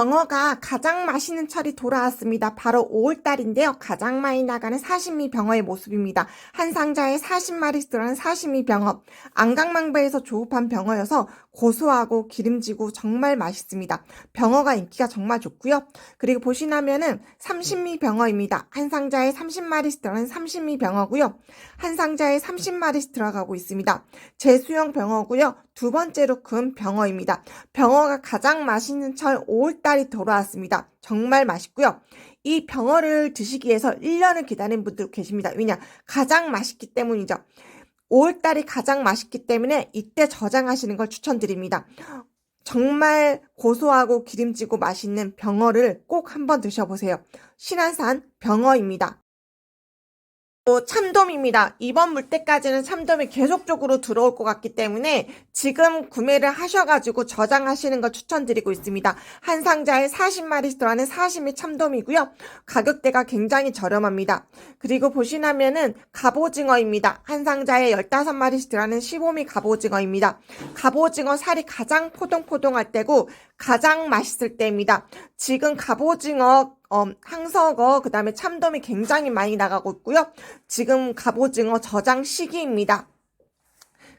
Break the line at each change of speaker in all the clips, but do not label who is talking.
병어가 가장 맛있는 철이 돌아왔습니다. 바로 5월달인데요. 가장 많이 나가는 사시미 병어의 모습입니다. 한 상자에 40마리씩 들어가는 사시미 병어. 안강망배에서 조업한 병어여서 고소하고 기름지고 정말 맛있습니다. 병어가 인기가 정말 좋고요. 그리고 보시나면은 삼신미 병어입니다. 한 상자에 30마리씩 들어가는 삼신미 병어고요. 한 상자에 30마리씩 들어가고 있습니다. 제수형 병어고요. 두 번째로 큰 병어입니다. 병어가 가장 맛있는 철 5월달이 돌아왔습니다. 정말 맛있고요. 이 병어를 드시기 위해서 1년을 기다린 분들 계십니다. 왜냐? 가장 맛있기 때문이죠. 5월달이 가장 맛있기 때문에 이때 저장하시는 걸 추천드립니다. 정말 고소하고 기름지고 맛있는 병어를 꼭 한번 드셔보세요. 신안산 병어입니다. 또 참돔입니다. 이번 물때까지는 참돔이 계속적으로 들어올 것 같기 때문에 지금 구매를 하셔가지고 저장하시는 걸 추천드리고 있습니다. 한 상자에 40마리씩 들어가는 사시미 참돔이고요. 가격대가 굉장히 저렴합니다. 그리고 보시나면은 갑오징어입니다. 한 상자에 15마리씩 들어가는 15미 갑오징어입니다. 갑오징어 살이 가장 포동포동할 때고 가장 맛있을 때입니다. 지금 갑오징어 어, 항석어, 그 다음에 참돔이 굉장히 많이 나가고 있고요. 지금 갑오징어 저장 시기입니다.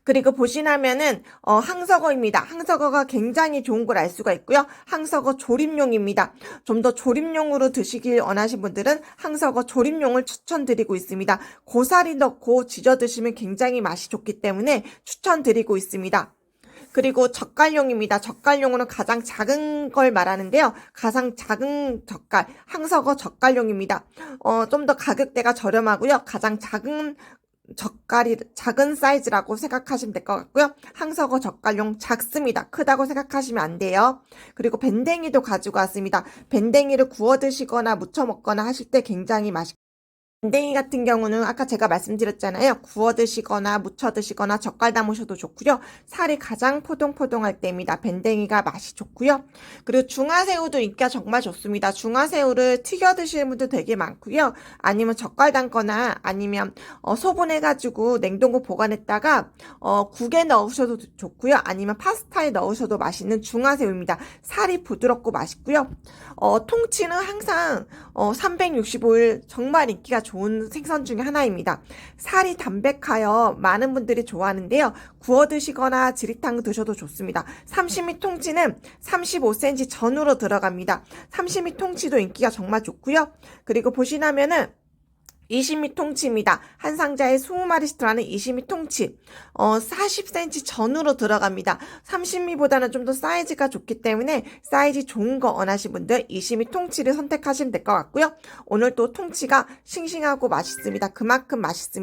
그리고 보시나면은 어, 항석어입니다. 항석어가 굉장히 좋은 걸 알 수가 있고요. 항석어 조림용입니다. 좀 더 조림용으로 드시길 원하신 분들은 항석어 조림용을 추천드리고 있습니다. 고사리 넣고 지져 드시면 굉장히 맛이 좋기 때문에 추천드리고 있습니다. 그리고 젓갈용입니다. 젓갈용으로 가장 작은 걸 말하는데요. 가장 작은 젓갈, 항석어 젓갈용입니다. 어, 좀 더 가격대가 저렴하고요. 가장 작은 젓갈이 작은 사이즈라고 생각하시면 될 것 같고요. 항석어 젓갈용 작습니다. 크다고 생각하시면 안 돼요. 그리고 밴댕이도 가지고 왔습니다. 밴댕이를 구워 드시거나 무쳐 먹거나 하실 때 굉장히 맛있 밴댕이 같은 경우는 아까 제가 말씀드렸잖아요. 구워 드시거나 무쳐 드시거나 젓갈 담으셔도 좋고요. 살이 가장 포동포동할 때입니다. 밴댕이가 맛이 좋고요. 그리고 중화새우도 인기가 정말 좋습니다. 중화새우를 튀겨 드시는 분들 되게 많고요. 아니면 젓갈 담거나 아니면 어, 소분해 가지고 냉동고 보관했다가 어, 국에 넣으셔도 좋고요. 아니면 파스타에 넣으셔도 맛있는 중화새우입니다. 살이 부드럽고 맛있고요. 어, 통치는 항상 어, 365일 정말 인기가 좋은 생선 중에 하나입니다. 살이 담백하여 많은 분들이 좋아하는데요. 구워 드시거나 지리탕 드셔도 좋습니다. 30미 통치는 35cm 전으로 들어갑니다. 30미 통치도 인기가 정말 좋고요. 그리고 보시나면은 20미 통치입니다. 한 상자에 20마리씩 들어가는 20미 통치. 어, 40cm 전으로 들어갑니다. 30미보다는 좀 더 사이즈가 좋기 때문에 사이즈 좋은 거 원하시는 분들 20미 통치를 선택하시면 될 것 같고요. 오늘 또 통치가 싱싱하고 맛있습니다. 그만큼 맛있습니다.